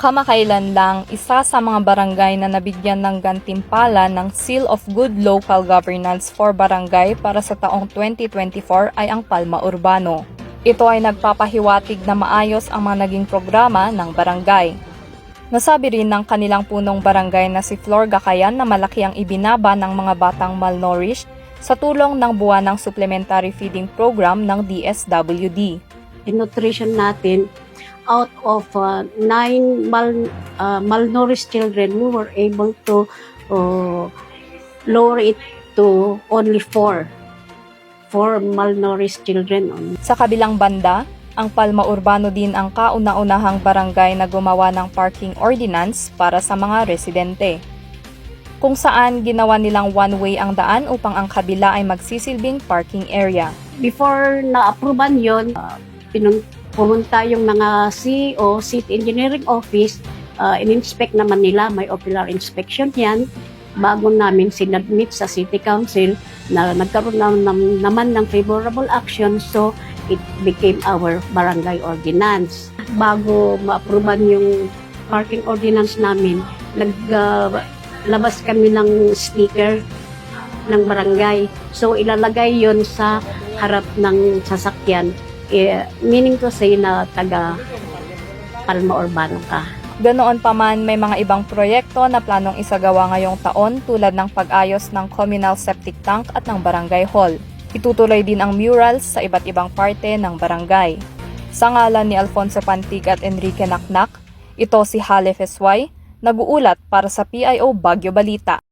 Kamakailan lang, isa sa mga barangay na nabigyan ng gantimpala ng Seal of Good Local Governance for Barangay para sa taong 2024 ay ang Palma Urbano. Ito ay nagpapahiwatig na maayos ang mga naging programa ng barangay. Nasabi rin ng kanilang punong barangay na si Flor Gakayan na malaki ang ibinaba ng mga batang malnourished sa tulong ng buwanang supplementary feeding program ng DSWD. in nutrition natin, out of uh, nine mal, uh, malnourished children, we were able to uh, lower it to only four. Four malnourished children. only. Sa kabilang banda, ang Palma Urbano din ang kauna-unahang barangay na gumawa ng parking ordinance para sa mga residente. Kung saan ginawa nilang one-way ang daan upang ang kabila ay magsisilbing parking area. Before na-approvean yon, uh, pinun- pumunta yung mga CEO, City Engineering Office, uh, in-inspect naman nila, may ocular inspection yan, bago namin sinadmit sa City Council na nagkaroon na, nam- naman ng favorable action, so it became our barangay ordinance. Bago ma-approvean yung parking ordinance namin, naglabas kami ng sticker ng barangay. So ilalagay yon sa harap ng sasakyan. Eh, meaning to say na taga Palma Urbano ka. Ganoon pa man, may mga ibang proyekto na planong isagawa ngayong taon tulad ng pag-ayos ng communal septic tank at ng barangay hall. Itutuloy din ang murals sa iba't ibang parte ng barangay. Sa ngalan ni Alfonso Pantig at Enrique Naknak, ito si Halef Esway, nag-uulat para sa PIO Bagyo Balita.